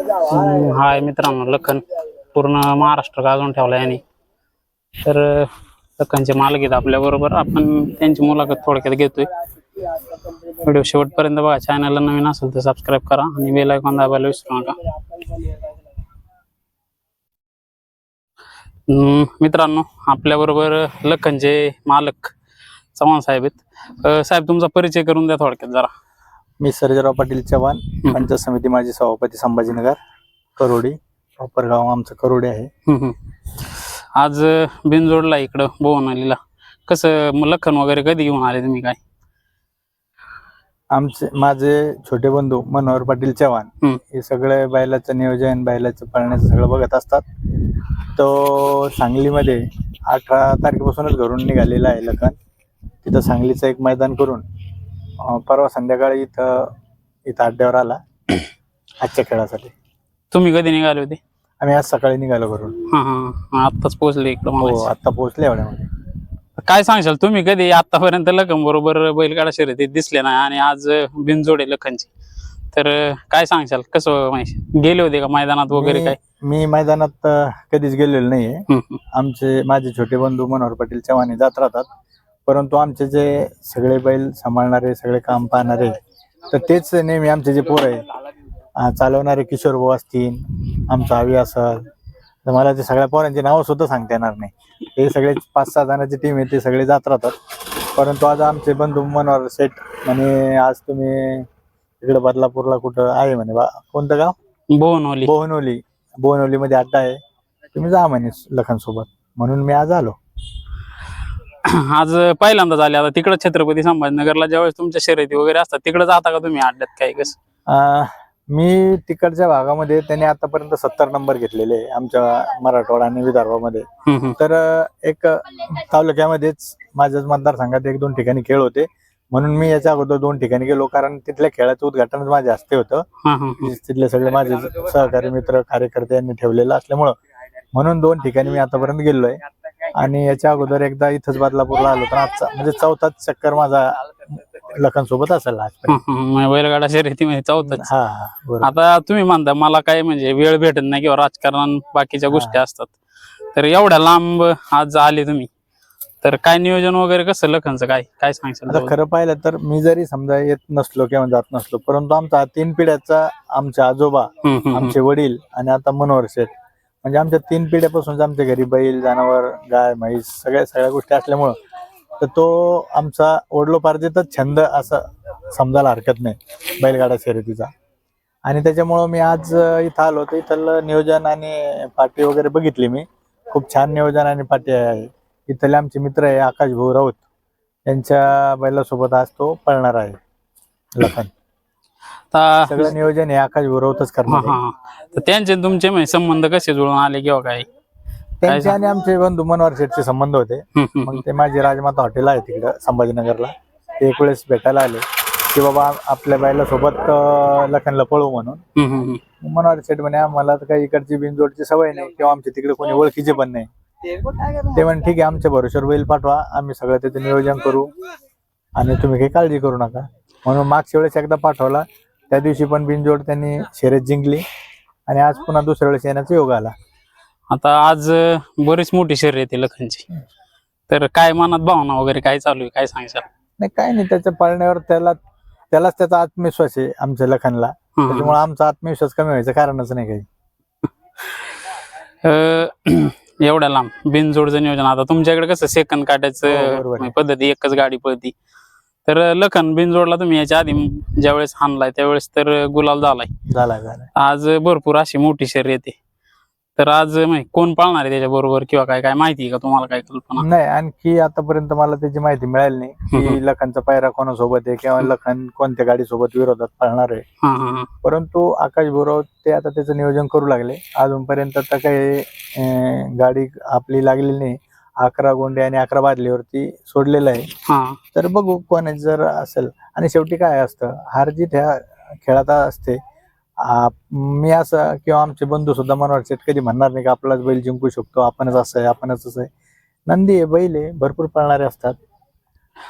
हम्म, हाय मित्रांनो लखन पूर्ण महाराष्ट्र गाजवून ठेवला याने. तर लखनचे मालक आहेत आपल्या बरोबर. आपण त्यांची मुलाखत थोडक्यात घेतोय. व्हिडिओ शेवटपर्यंत बघा. चॅनलला नवीन असेल तर सबस्क्राईब करा आणि बेल आयकॉन दाबायला विसरू नका. हम्म, मित्रांनो आपल्या बरोबर लखनचे मालक चव्हाण साहेब आहेत. अं, साहेब तुमचा परिचय करून द्या थोडक्यात जरा. मी सर्जेराव पाटील चव्हाण पंचायत समिती माजी सभापती संभाजीनगर करोडी प्रॉपर गाव आमचं करोडी आहे. आज बिनजोडला इकडं बोवणालीला कसं मग लखन वगैरे कधी घेऊन आले तुम्ही काय? आमचे माझे छोटे बंधू मनोहर पाटील चव्हाण. हे सगळे बैलाचं नियोजन बैलाचं पळण्याचं सगळं बघत असतात. तो सांगलीमध्ये अठरा तारखेपासूनच घरून निघालेला आहे लखन. तिथं सांगलीचं एक मैदान करून परवा संध्याकाळी इथं इथं अड्ड्यावर आला. आजच्या खेळासाठी. तुम्ही कधी निघाले होते? आम्ही आज सकाळी निघालो घरून. हा हा आत्ताच पोहोचले इकडं हो मला पोहोचले एवढ्यामध्ये. काय सांगशाल तुम्ही कधी आतापर्यंत लखन बरोबर बैलगाडा शर्यतीत दिसले नाही आणि आज बिनजोड लखनची? तर अं, काय सांगशाल कसं माहिती? गेले होते का मैदानात वगैरे काय? मी मैदानात अं, कधीच गेलेलो नाहीये. हम्म, हम्म. आमचे माझे छोटे बंधू मनोहर पाटील चव्हाण जात राहतात. परंतु आमचे जे सगळे बैल सांभाळणारे सगळे काम पाहणारे तर तेच नेहमी आमचे जे पोर आहे चालवणारे किशोर भाऊ असतील आमचा हवी असल तर मला ते सगळ्या पोरांची नावं सुद्धा सांगता येणार नाही. हे सगळे पाच सहा जणांची टीम आहे ते सगळे जात राहतात. परंतु आज आमचे बंधू मनोहर शेठ म्हणे आज तुम्ही इकडे बदलापूरला कुठं आहे म्हणे बा कोणतं गाव? बोवनवली बोहनोली. बोहनोलीमध्ये अड्डा आहे. तुम्ही जा म्हणे लखन सोबत म्हणून मी आज आलो. आज पहिल्यांदाच आले आता तिकडं छत्रपती संभाजीनगरला ज्यावेळेस तुमच्या शर्यती वगैरे असतात तिकडे जाता का तुम्ही अड्ड्यात काय कसं? अं, मी तिकडच्या भागामध्ये त्याने आतापर्यंत सत्तर नंबर घेतलेले आहे आमच्या मराठवाडा आणि विदर्भामध्ये. हम्म, हम्म. तर अं, एक तालुक्यामध्येच माझ्याच मतदारसंघात एक दोन ठिकाणी खेळ होते. म्हणून मी याच्या अगोदर दोन ठिकाणी गेलो कारण तिथल्या खेळाचं उद्घाटन माझ्या हस्ते होतं. हा, हा, हा. तिथले सगळे माझे सहकारी मित्र कार्यकर्ते यांनी ठेवलेलं असल्यामुळं म्हणून दोन ठिकाणी मी आतापर्यंत गेलोय. आणि याच्या अगोदर एकदा इथंच बदलापूरला आलो तर आजचा म्हणजे चौथाच चक्कर माझा लखन सोबत असेल आज हा. मग बैलगाडा शर्यतीमध्ये चौथाच हा हा बरोबर आता तुम्ही म्हणता मला काय म्हणजे वेळ भेटत नाही किंवा राजकारण बाकीच्या गोष्टी असतात तर एवढ्या लांब आज आले तुम्ही तर काय नियोजन वगैरे कसं लखनचं काय काय सांगशाल आता त्याबद्दल? खरं पाहिलं तर मी जरी समजा येत नसलो किंवा जात नसलो परंतु आमचा तीन पिढ्याचा आमचे आजोबा हम्म, हम्म, हम्म. आमचे वडील आणि आता मनोहर शेठ म्हणजे आमच्या तीन पिढ्यापासून आमच्या घरी बैल जनावर गाय म्हैस सगळ्या सगळ्या गोष्टी असल्यामुळं तर तो आमचा ओढलोपार्जितच छंद असं समजायला हरकत नाही बैलगाडा शर्यतीचा. आणि त्याच्यामुळं मी आज इथं आलो तर इथलं नियोजन आणि पार्टी वगैरे बघितली मी. खूप छान नियोजन आणि पार्टी आहे. इथले आमचे मित्र आहे आकाश भाऊ राऊत. यांच्या बैलासोबत आज तो पळणार आहे. लखन. आता सगळं नियोजन हे आकाश हा, करणार आहे. हा. तर त्यांचे आणि तुमचे म्हणजे संबंध कसे जुळून आले किंवा काय? त्यांचे आणि आमचे बंधू मनोहर शेठचे संबंध होते. हम्म, हम्म, मग ते माझी राजमाता हॉटेल आहे तिकडं संभाजीनगरला. ते एक वेळेस भेटायला आले. की बाबा आपल्या बायला सोबत अं, लखनला पळू म्हणून. हम्म, हम्म, हम्म. मग मनोहर शेठ म्हणे आम्हाला तर काही इकडची बिनजोडची सवय नाही किंवा आमच्या तिकडे कोणी ओळखीचे पण नाही. ते म्हणे ठीक आहे आमच्या भरोश्यावर बैल पाठवा. आम्ही सगळं त्याचं नियोजन करू. आणि तुम्ही काही काळजी करू नका. म्हणून मागच्या वेळेस एकदा पाठवला. त्या दिवशी पण बिनजोड त्यांनी शर्यत जिंकली. आणि आज पुन्हा दुसऱ्या वेळेस येण्याचा योग आला. आता आज बरीच मोठी शर्यत आहे लखनची. तर काय मनात भावना वगैरे काय चालू आहे? काय सांगशाल नाही काय नाही. त्याच्या पळण्यावर त्याला त्यालाच त्याचा आत्मविश्वास आहे आमच्या लखनला. त्याच्यामुळे आमचा आत्मविश्वास कमी व्हायचं कारणच नाही काही. एवढ्या लांब बिनजोडचं नियोजन. आता तुमच्याकडे कसं सेकंद हो, आहे. म्हणजे पद्धती एकच गाडी पळती. तर लखन बिनजोडला तुम्ही याच्या आधी ज्यावेळेस हाणलाय त्यावेळेस तर गुलाल झालाय. झाला झाला. आज भरपूर अशी मोठी शर्यत आहे. तर आज म्हणजे कोण पाळणार आहे त्याच्या बरोबर किंवा काय काय माहिती आहे का तुम्हाला काय कल्पना? नाही आणखी आतापर्यंत मला त्याची माहिती मिळाली नाही. की लखनचा पायरा कोणासोबत आहे किंवा लखन कोणत्या गाडीसोबत विरोधात पळणार आहे. हा परंतु आकाश बोराव ते आता त्याचं नियोजन करू लागले. अजूनपर्यंत तर काही अं, गाडी आपली लागलेली नाही. अकरा गोंडे आणि अकरा बादलीवरती सोडलेलं आहे. हा. तर बघू कोणाची जर असेल. आणि शेवटी काय असतं हार जीत ह्या खेळात असते. आ, मी असं किंवा आमचे बंधू सुद्धा मनोहर शेठ कधी म्हणणार नाही की आपलाच बैल जिंकू शकतो आपणच असं आहे आपणच असं आहे. नंदी आहे बैल आहे भरपूर पळणारे असतात.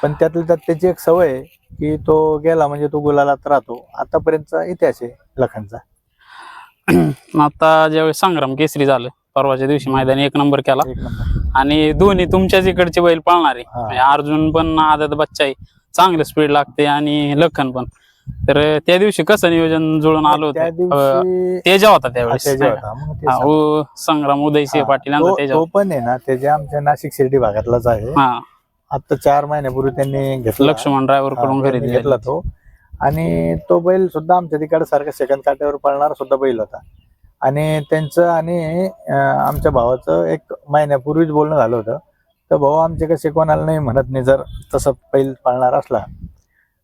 पण त्यातल्या त्यात त्याची एक सवय आहे की तो गेला म्हणजे तो गुलालात राहतो. आतापर्यंतचा इतिहास आहे लखनचा. आता ज्यावेळेस संग्राम केसरी झालं परवाच्या दिवशी मैदानी एक नंबर केला. एक नंबर. आणि दोन्ही तुमच्याच इकडचे बैल पळणारे हा. म्हणजे अर्जुन पण आदत बच्चा आहे. चांगलं स्पीड लागते आणि लखन पण. तर त्या दिवशी कसं नियोजन जुळून आलो त्या होतं दिवशी तेजा होता हा, त्यावेळेस तेजा होता. मग ते हा, संग्राम उदयसिंह हा, पाटील यांचा तो तेजा तो होता. पण आहे ना त्याच्या आमच्या नाशिक शिर्डी भागातलाच आहे. हा. आता चार महिन्यापूर्वी त्यांनी घेतला. लक्ष्मण ड्रायव्हरकडून त्यांनी खरेदी घेतला तो. आणि तो बैल सुद्धा आमच्या तिकडे सारखा सेकंद काट्यावर पळणारा सुद्धा बैल होता. आणि त्यांचं आणि आमच्या भावाचं एक महिन्यापूर्वीच बोलणं झालं होतं. तर भाऊ आमचे कसे कोणाला नाही म्हणत नाही जर तसं बैल पाळणार असला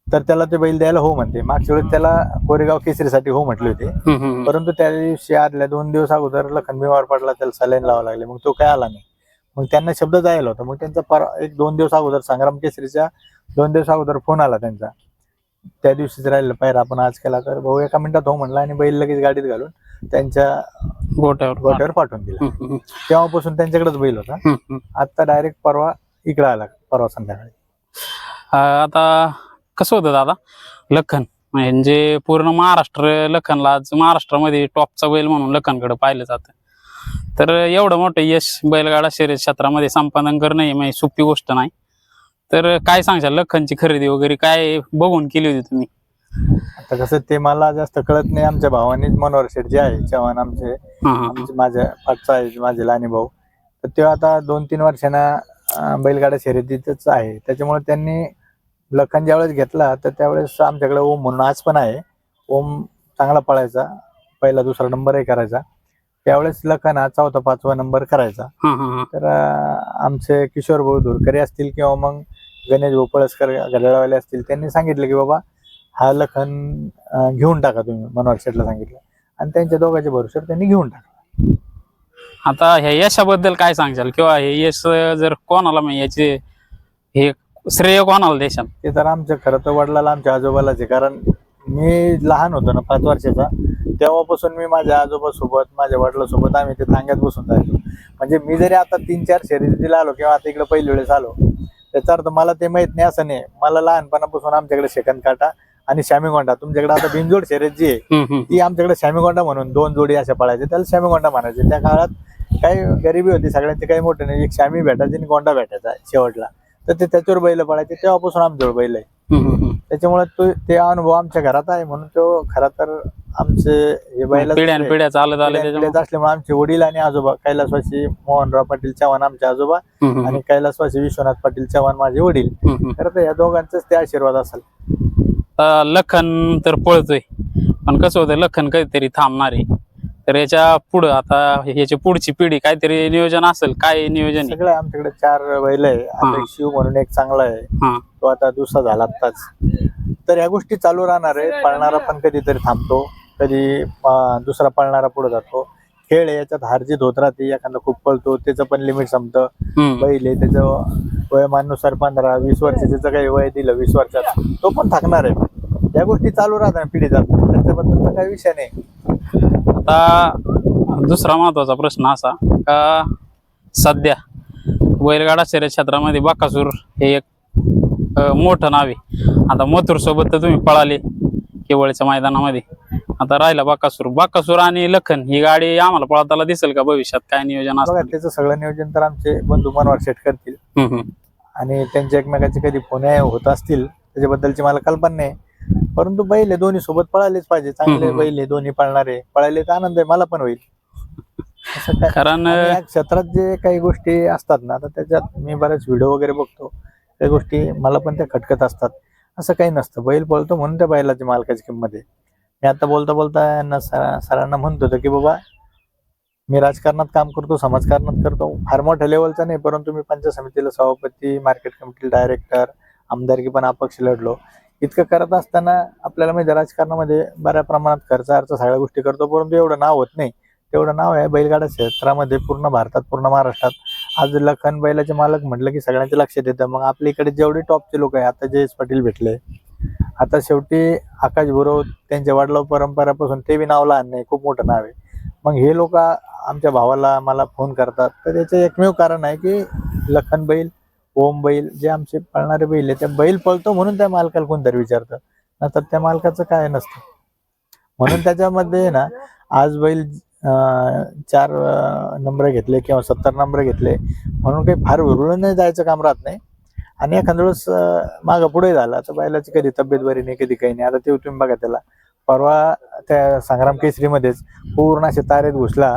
तर त्याला ते बैल द्यायला हो म्हणते. मागच्या वेळेस त्याला कोरेगाव केसरीसाठी हो म्हटले होते. परंतु त्या दिवशी आदल्या दोन दिवस अगोदर लखन बिमार पडला त्याला सलाईन लावा लागले. मग तो काय आला नाही. मग त्यांना शब्द जायला होता. मग त्यांचा पर एक दोन दिवस अगोदर संग्राम केसरीच्या दोन दिवस अगोदर फोन आला त्यांचा. त्या दिवशीच राहिलं पाहिजे आपण आज केला तर भाऊ एका मिनिटात हो म्हणला आणि बैल लगेच गाडीत घालून त्यांच्या गोट्यावर गोट्यावर पाठवून. दिला. हम्म, तेव्हापासून त्यांच्याकडेच बैल होता. हम्म, हम्म. आता डायरेक्ट परवा इकडे आला परवा संध्याकाळी. अं, आता कसं होतं दादा? लखन म्हणजे पूर्ण महाराष्ट्र लखनला आज महाराष्ट्रामध्ये टॉपचा बैल म्हणून लखनकडे पाहिलं जातं. तर एवढं मोठं यश बैलगाडा शर्यत क्षेत्रामध्ये संपादन करणं ही म्हणजे सोपी गोष्ट नाही. तर काय सांगशाल? लखनची खरेदी वगैरे काय बघून केली होती तुम्ही? आता कसं ते मला जास्त कळत नाही आमच्या भावानीच मनोहर शेठ जे आहे चव्हाण आमचे. आमचे माझ्या पाठचा आहे माझे लहानी भाऊ. तर ते आता दोन तीन वर्षांना बैलगाडा शर्यतीतच आहे. त्याच्यामुळे त्यांनी लखन ज्यावेळेस घेतला तर त्यावेळेस आमच्याकडे ओम म्हणून आज पण आहे. ओम चांगला पळायचा. पहिला दुसरा नंबरही करायचा. त्यावेळेस लखन हा चौथा पाचवा नंबर करायचा. तर आमचे किशोर भाऊ धुरकरे असतील किंवा मग गणेश भाऊ पळसकर घड्याळवाले असतील त्यांनी सांगितलं की बाबा हा लखन घेऊन टाका तुम्ही मनोहर शेठला सांगितलं. आणि त्यांच्या दोघांच्या भरोश्यावर त्यांनी घेऊन टाकलं आता ह्या यशाबद्दल काय सांगशाल? किंवा हे यश जर कोणाला म्हणजे याचे हे श्रेय कोणाला देशाल ते तर आमच्या खरं तर वडिलाला आमच्या आजोबालाच आहे. कारण मी लहान होतो ना पाच वर्षाचा तेव्हापासून मी माझ्या आजोबासोबत माझ्या वडिलासोबत आम्ही ते तांग्यात बसून जायचो म्हणजे मी जरी आता तीन चार शर्यतीला आलो किंवा आता इकडे पहिल्या वेळेस आलो त्याचा अर्थ मला ते माहीत नाही असं नाही. मला लहानपणापासून आमच्याकडे सेकंद काटा आणि श्यामीगोंडा तुमच्याकडे आता बिनजोड शर्यत जी आहे. ती आमच्याकडे श्यामीगोंडा म्हणून दोन जोडी अशा पळायचे त्याला श्यामीगोंडा म्हणायचे. त्या काळात काही गरिबी होती सगळ्यांची काही मोठे नाही. एक श्यामी भेटायची आणि गोंडा भेटायचा शेवटला. तर ते त्याच्यावर बैल पळायचे तेव्हापासून आमच्यावर बैल आहे. त्याच्यामुळे तो ते अनुभव आमच्या घरात आहे म्हणून तो खरा तर आमचे हे बैल असल्यामुळे आमचे वडील आणि आजोबा कैलासवासी मोहनराव पाटील चव्हाण आमचे आजोबा आणि कैलासवासी विश्वनाथ पाटील चव्हाण माझे वडील. तर या दोघांचाच ते आशीर्वाद असेल. आता लखन तर पळतोय. पण कसं होतं लखन कधीतरी थांबणार आहे. तर याच्या पुढं आता याची पुढची पिढी काहीतरी नियोजन असेल काय नियोजन आहे? सगळे आमच्याकडे चार बैल आहे. आता हा. एक शिव म्हणून एक चांगला आहे. हा. तो आता दुसरा झाला आत्ताच. तर ह्या गोष्टी चालू राहणार आहे पळणारा पण कधीतरी थांबतो. कधी अं, दुसरा पळणारा पुढे जातो. खेळ आहे याच्यात हारजीत होत राहते. एखादा खूप पळतो त्याचं पण लिमिट संपतं. हम्म. बैल आहे त्याचं वयमानुसार पंधरा वीस वर्षाचं काही वय दिलं वीस वर्षात तो पण थकणार आहे. या गोष्टी चालू राहतात पिढी जातात त्याच्याबद्दल काही विषय नाही. आता दुसरा महत्त्वाचा प्रश्न असा का सध्या बैलगाडा शर्यत क्षेत्रामध्ये बाकासूर हे एक मोठं नाव आहे. आता मथुर सोबत तर तुम्ही पळाले केवळच्या मैदानामध्ये. आता राहिला बाकासूर. बाकासूर आणि लखन ही गाडी आम्हाला पळताना दिसेल का भविष्यात? काय नियोजन असतं त्याचं सगळं नियोजन तर आमचे बंधू मनवार सेट करतील. आणि त्यांच्या एकमेकाचे कधी फोन होत असतील त्याच्याबद्दलची मला कल्पना नाही. परंतु बैल आहे दोन्ही सोबत पळालेच पाहिजे. चांगले हम्म. बैल आहे दोन्ही पळणारे. पळाले तर आनंद आहे मला पण होईल. असं काय? कारण आणि अ, या क्षेत्रात जे काही गोष्टी असतात ना तर त्याच्यात मी बरेच व्हिडिओ वगैरे बघतो. त्या गोष्टी मला पण त्या खटकत असतात. असं काही नसतं. बैल पळतो म्हणून त्या बैलाची मालकाची किंमत आहे. मी आता बोलता बोलता यांना सरा- सरांना म्हणतो होतो की बाबा मी राजकारणात काम करतो समाजकारणात करतो. फार मोठ्या लेवलचा नाही परंतु मी पंचायत समितीला सभापती मार्केट कमिटीला डायरेक्टर आमदारकी पण अपक्ष लढलो. इतकं करत असताना आपल्याला माहिती राजकारणामध्ये बऱ्या प्रमाणात खर्च अर्थ सगळ्या गोष्टी करतो परंतु एवढं नाव होत नाही. तेवढं नाव आहे बैलगाडा क्षेत्रामध्ये पूर्ण भारतात पूर्ण महाराष्ट्रात. आज लखन बैलाचे मालक म्हटलं की सगळ्यांच्या लक्षात येतं मग आपल्या इकडे जेवढे टॉपचे लोक आहे आता जयेश पाटील भेटले. आता शेवटी आकाश गुरव त्यांच्या वडलाव परंपरापासून ते बी नाव लहान नाही खूप मोठं नाव आहे. मग हे लोक आमच्या भावाला मला फोन करतात. तर त्याचं एकमेव कारण आहे की लखन बैल ओम बैल जे आमचे पळणारे बैल आहे त्या बैल पळतो म्हणून त्या मालकाला कोणतरी विचारतं. नंतर त्या मालकाचं काय नसतं. म्हणून त्याच्यामध्ये ना आज बैल चार नंबर घेतले किंवा सत्तर नंबर घेतले म्हणून काही फार उरळून नाही जायचं काम राहत नाही. आणि एखाद्या वेळेस मागं पुढे झाला तर बैलाची कधी तब्येत बरी नाही कधी काही नाही. आता ते तुम्ही बघा त्याला. परवा त्या संग्राम केसरीमध्येच पूर्ण असे तारेत घुसला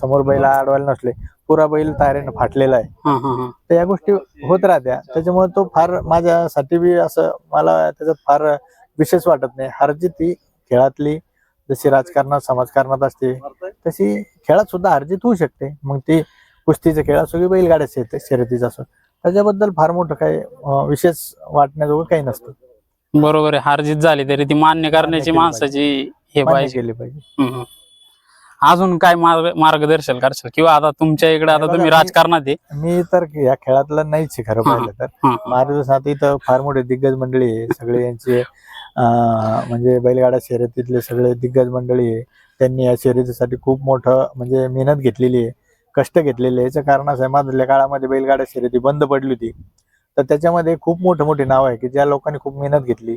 समोर बैला अडवायला नसले. पुरा बैल तारेनं फाटलेला आहे. हा हा हा. तर या गोष्टी होत राहत्या. त्याच्यामुळे तो फार माझ्यासाठी बी असं मला त्याच्यात फार विशेष वाटत नाही. हारजीत ती खेळातली जशी राजकारणात समाजकारणात असते तशी खेळात सुद्धा हारजीत होऊ शकते. मग ती कुस्तीचा खेळ असो की बैलगाड्याचे येते शर्यतीचा असो त्याच्याबद्दल फार मोठं काही अं, विशेष वाटण्याजोगं काही नसतं. बरोबर आहे. हार जीत झाली तरी ती मान्य करण्याची केली माणसाची हे मान्य पाहिजे. केली पाहिजे. हम्म, हम्म. अजून काय मार्ग मार्गदर्शन करशाल? किंवा आता तुमच्या इकडे आता तुम्ही राजकारणात आहे. मी तर या खेळातला नाहीच आहे खरं पाहिलं तर. मार्गदर्शनात इथं फार मोठे दिग्गज मंडळी आहे. सगळे यांचे म्हणजे बैलगाडा शर्यतीतले सगळे दिग्गज मंडळी आहे. त्यांनी या शर्यतीसाठी खूप मोठं म्हणजे मेहनत घेतलेली आहे. कष्ट घेतलेले आहे. याचं कारण असं आहे मधल्या काळामध्ये बैलगाडा शर्यती बंद पडली होती. तर त्याच्यामध्ये खूप मोठे मोठे नाव आहे की ज्या लोकांनी खूप मेहनत घेतली.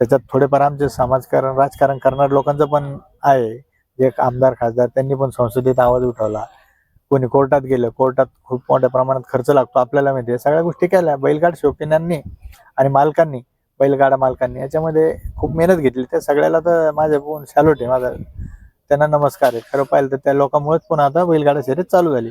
त्याच्यात थोडेफार आमचे समाजकारण राजकारण करणाऱ्या लोकांचं पण आहे. जे आमदार खासदार त्यांनी पण संसदेत आवाज उठवला. कोणी कोर्टात गेलं कोर्टात खूप मोठ्या प्रमाणात खर्च लागतो आपल्याला माहिती आहे. सगळ्या गोष्टी केल्या. बैलगाड शौकीनांनी आणि मालकांनी बैलगाडा मालकांनी याच्यामध्ये खूप मेहनत घेतली. त्या सगळ्याला तर माझ्या पण सॅल्यूट आहे. माझा त्यांना नमस्कार आहे. खरं पाहिलं तर त्या लोकांमुळेच पुन्हा आता बैलगाडा शर्यत चालू झाली.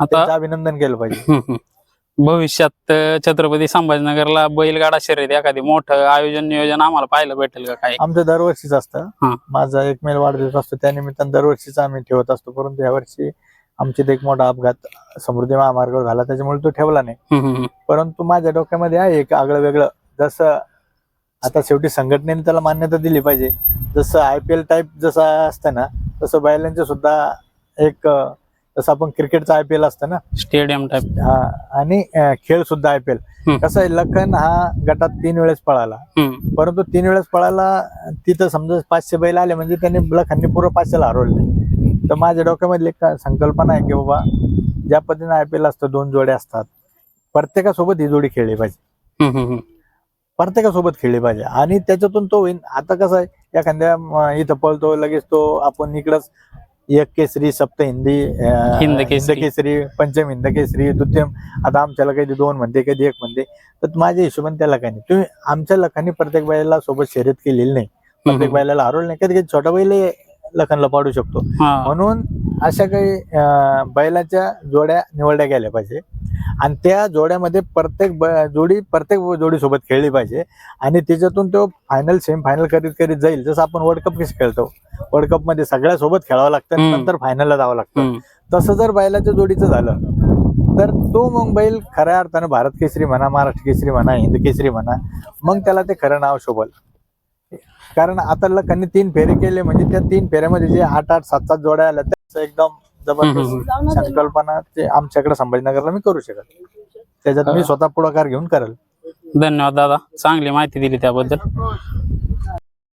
आता त्यांचं अभिनंदन केलं पाहिजे. भविष्यात छत्रपती संभाजीनगरला बैलगाडा शर्यत एखादी मोठं आयोजन नियोजन आम्हाला पाहायला भेटेल का काय? आमचं दरवर्षीच असतं. माझा एक मेल वाढदिवस असतो त्यानिमित्तानं दरवर्षीच आम्ही ठेवत असतो. परंतु यावर्षी आमच्यात एक मोठा अपघात समृद्धी महामार्गावर झाला त्याच्यामुळे तो ठेवला नाही. परंतु माझ्या डोक्यामध्ये आहे एक आगळं वेगळं. जसं आता शेवटी संघटनेने त्याला मान्यता दिली पाहिजे. जसं आय पी एल टाईप जसं असतं ना तसं बैलांचं सुद्धा एक जसं आपण क्रिकेटचं आय पी एल असतं ना? स्टेडियम टाईप हा, आणि अं, खेळ सुद्धा आय पी एल हम्म. कसं आहे लखन हा गटात तीन वेळेस पळाला. हम्म, परंतु तीन वेळेस पळायला तिथं समजा पाचशे बैल आले म्हणजे त्यांनी लखांनी पुरं पाचशेला हरवले तर माझ्या डोक्यामधली एक संकल्पना आहे की बाबा ज्या पद्धतीने आय पी एल असतं दोन जोड्या असतात. प्रत्येकासोबत ही जोडी खेळली पाहिजे. हम्म, हम्म, हम्म. प्रत्येकासोबत खेळली पाहिजे. आणि त्याच्यातून तो होईल आता कसं आहे एखाद्या म, इथं पळतो लगेच तो आपण इकडंच एक केसरी सप्त हिंदी हिंद केसरी. केसरी पंचम हिंद केसरी द्वितीयम आता आमच्याला कधी दोन म्हणते कधी एक म्हणते. तर माझ्या हिशोबाने त्या लखानी तुम्ही आमच्या लखानी प्रत्येक बैलाला सोबत शर्यत केलेली नाही. प्रत्येक. बैलाला हरवलं नाही. कधी कधी छोटा बैल लखनला पाडू शकतो. म्हणून अशा काही बैलाच्या जोड्या निवडल्या गेल्या पाहिजे. आणि त्या जोड्यामध्ये प्रत्येक जोडी प्रत्येक जोडी सोबत खेळली पाहिजे. आणि त्याच्यातून तो फायनल सेमी फायनल करीत करीत जाईल. जसं आपण वर्ल्ड कप कसं खेळतो? वर्ल्ड कपमध्ये सगळ्या सोबत खेळावं लागतं आणि. नंतर फायनलला जावं लागतं. तसं जर बैलाच्या जोडीचं झालं तर तो मग बैल खऱ्या अर्थानं भारत केसरी म्हणा महाराष्ट्र केसरी म्हणा हिंद केसरी म्हणा मग त्याला ते खरं नाव शोभल. कारण आता लखांनी तीन फेरे केले म्हणजे त्या तीन फेऱ्यामध्ये जे आठ आठ सात सात जोड्या आल्या त्याचं एकदम जबरदस्त संकल्पना ते आमच्याकडे संभाजीनगरला मी करू शकत. त्याच्यात मी स्वतः पुढाकार घेऊन करेल. धन्यवाद दादा. चांगली माहिती दिली त्याबद्दल.